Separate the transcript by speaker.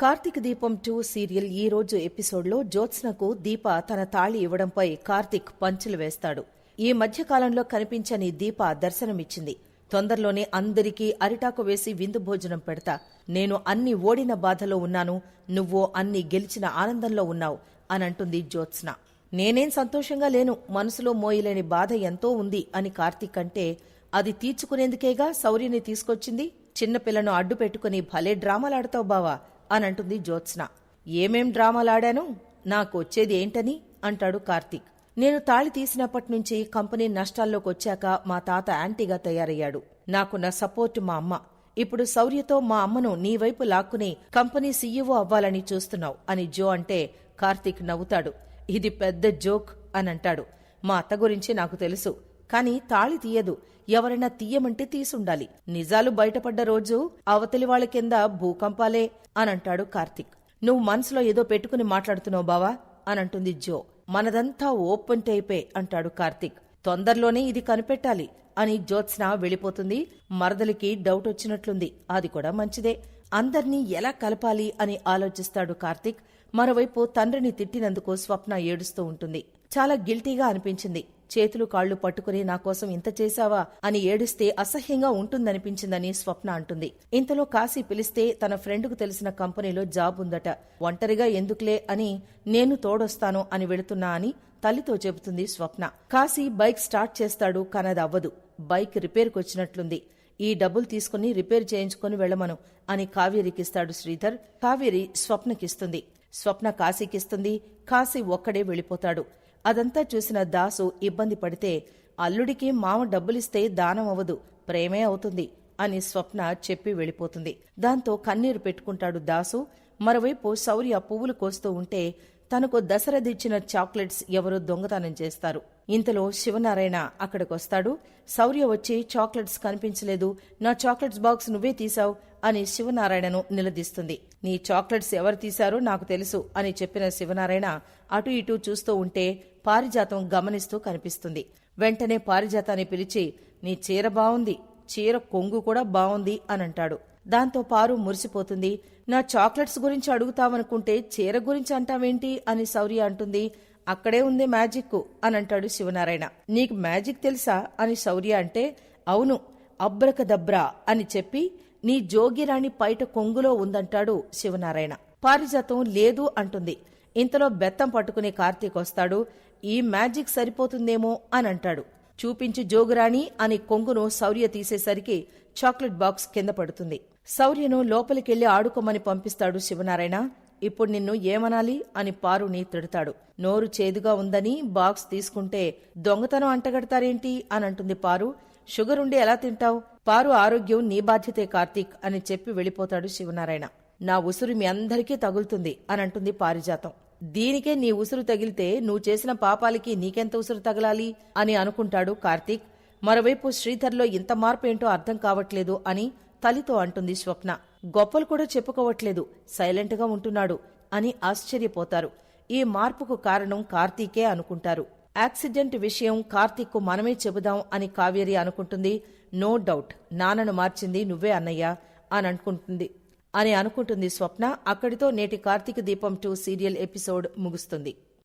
Speaker 1: కార్తీక్ దీపం two serial ఈ రోజు ఎపిసోడ్లో జ్యోత్స్నకు దీప తన తాళి ఇవ్వడంపై కార్తీక్ పంచులు వేస్తాడు. ఈ మధ్యకాలంలో కనిపించని దీప దర్శనమిచ్చింది. తొందరలోనే అందరికీ అరిటాకు వేసి విందు భోజనం పెడతా. నేను అన్ని ఓడిన బాధలో ఉన్నాను నువ్వో అన్ని గెలిచిన ఆనందంలో ఉన్నావు అనంటుంది జ్యోత్స్న. నేనేం సంతోషంగా లేను మనసులో మోయలేని బాధ ఎంతో ఉంది అని కార్తీక్ అంటే అది తీర్చుకునేందుకేగా శౌర్యని తీసుకొచ్చింది? చిన్నపిల్లను అడ్డు పెట్టుకుని భలే డ్రామాలాడతావు బావా అనంటుంది జ్యోత్స్న. ఏమేం డ్రామాలాడాను? నాకు వచ్చేది ఏంటని? అంటాడు కార్తీక్. నేను తాళి తీసినప్పటి నుంచి కంపెనీ నష్టాల్లోకి వచ్చాక మా తాత యాంటీగా తయారయ్యాడు. నాకున్న సపోర్ట్ మా అమ్మ. ఇప్పుడు శౌర్యతో మా అమ్మను నీ వైపు లాక్కుని కంపెనీ సీఈఓ అవ్వాలని చూస్తున్నావు అని జో అంటే కార్తీక్ నవ్వుతాడు. ఇది పెద్ద జోక్ అని అంటాడు మా అత్త గురించి నాకు తెలుసు. కాని తాళి తీయదు. ఎవరైనా తీయమంటే తీసుండాలి. నిజాలు బయటపడ్డ రోజు అవతలి వాళ్ళ కింద భూకంపాలే అనంటాడు కార్తీక్. నువ్వు మనసులో ఏదో పెట్టుకుని మాట్లాడుతున్నావు బావా అనంటుంది జో. మనదంతా ఓపెన్ టైపే అంటాడు కార్తీక్. తొందరలోనే ఇది కనిపెట్టాలి అని జ్యోత్స్న వెళ్ళిపోతుంది. మరదలికి డౌట్ వచ్చినట్లుంది. అది కూడా మంచిదే. అందర్నీ ఎలా కలపాలి అని ఆలోచిస్తాడు కార్తీక్. మరోవైపు తండ్రిని తిట్టినందుకు స్వప్న ఏడుస్తూ ఉంటుంది. చాలా గిల్టీగా అనిపించింది. చేతులు కాళ్ళు పట్టుకుని నా కోసం ఇంత చేశావా? అని ఏడిస్తే అసహ్యంగా ఉంటుందనిపించిందని స్వప్న అంటుంది. ఇంతలో కాశీ పిలిస్తే తన ఫ్రెండ్కు తెలిసిన కంపెనీలో జాబ్ ఉందట. ఒంటరిగా ఎందుకులే? అని నేను తోడొస్తాను అని వెళుతున్నా అని తల్లితో చెబుతుంది స్వప్న. కాశీ బైక్ స్టార్ట్ చేస్తాడు కానది అవ్వదు బైక్ రిపేర్కొచ్చినట్లుంది. ఈ డబ్బులు తీసుకుని రిపేర్ చేయించుకుని వెళ్ళమను అని కావేరికిస్తాడు శ్రీధర్. కావేరి స్వప్నకిస్తుంది. స్వప్న కాశీకిస్తుంది. కాశీ ఒక్కడే వెళ్ళిపోతాడు. అదంతా చూసిన దాసు ఇబ్బంది పడితే అల్లుడికి మామ డబ్బులిస్తే దానం అవ్వదు ప్రేమే అవుతుంది అని స్వప్న చెప్పి వెళ్ళిపోతుంది. దాంతో కన్నీరు పెట్టుకుంటాడు దాసు. మరోవైపు శౌర్య పువ్వులు కోస్తూ ఉంటే తనకు దశరథిచ్చిన చాక్లెట్స్ ఎవరో దొంగతనం చేస్తారు. ఇంతలో శివనారాయణ అక్కడికొస్తాడు. శౌర్య వచ్చి చాక్లెట్స్ కనిపించలేదు. నా చాక్లెట్స్ బాక్స్ నువ్వే తీశావు అని శివనారాయణను నిలదీస్తుంది. నీ చాక్లెట్స్ ఎవరు తీశారో నాకు తెలుసు అని చెప్పిన శివనారాయణ అటు ఇటు చూస్తూ ఉంటే పారిజాతం గమనిస్తూ కనిపిస్తుంది. వెంటనే పారిజాతాన్ని పిలిచి నీ చీర బావుంది. చీర కొంగు కూడా బావుంది అనంటాడు. దాంతో పారు మురిసిపోతుంది. నా చాక్లెట్స్ గురించి అడుగుతావనుకుంటే చీర గురించి అంటావేంటి? అని శౌర్య అంటుంది. అక్కడే ఉంది మ్యాజిక్ అని అంటాడు శివనారాయణ. నీకు మ్యాజిక్ తెలుసా? అని శౌర్య అంటే అవును. అబ్రకదబ్రా అని చెప్పి నీ జోగిరాణి పైట కొంగులో ఉందంటాడు శివనారాయణ. పారిజాతం లేదు అంటుంది. ఇంతలో బెత్తం పట్టుకునే కార్తీక్ వస్తాడు. ఈ మ్యాజిక్ సరిపోతుందేమో అని అంటాడు చూపించు జోగురాణి అని కొంగును శౌర్య తీసేసరికి చాక్లెట్ బాక్స్ కింద పడుతుంది. శౌర్యను లోపలికెళ్ళి ఆడుకోమని పంపిస్తాడు శివనారాయణ. ఇప్పుడు నిన్ను ఏమనాలి అని పారుని తిడతాడు. నోరు చేదుగా ఉందని బాక్స్ తీసుకుంటే దొంగతనం అంటగడతారేంటి అని అంటుంది పారు. షుగర్ ఉండి ఎలా తింటావు? పారు ఆరోగ్యం నీ బాధ్యతే కార్తీక్ అని చెప్పి వెళ్ళిపోతాడు శివనారాయణ. నా ఉసురు మీ అందరికీ తగులుతుంది అని అంటుంది పారిజాతం. దీనికే నీ ఉసురు తగిలితే నువ్వు చేసిన పాపాలకి నీకెంత ఉసురు తగలాలి? అని అనుకుంటాడు కార్తీక్. మరోవైపు శ్రీధర్లో ఇంత మార్పు ఏంటో అర్థం కావట్లేదు అని తలితో అంటుంది స్వప్న. గొప్పలు కూడా చెప్పుకోవట్లేదు. సైలెంట్గా ఉంటున్నాడు అని ఆశ్చర్యపోతారు. ఈ మార్పుకు కారణం కార్తీకే అనుకుంటారు. యాక్సిడెంట్ విషయం కార్తీక్కు మనమే చెబుదాం అని కావేరి అనుకుంటుంది. నో డౌట్ నాన్నను మార్చింది నువ్వే అన్నయ్య అని అనుకుంటుంది. అని అనుకుంటుంది స్వప్న. అక్కడితో నేటి కార్తీక దీపం టూ సీరియల్ ఎపిసోడ్ ముగుస్తుంది.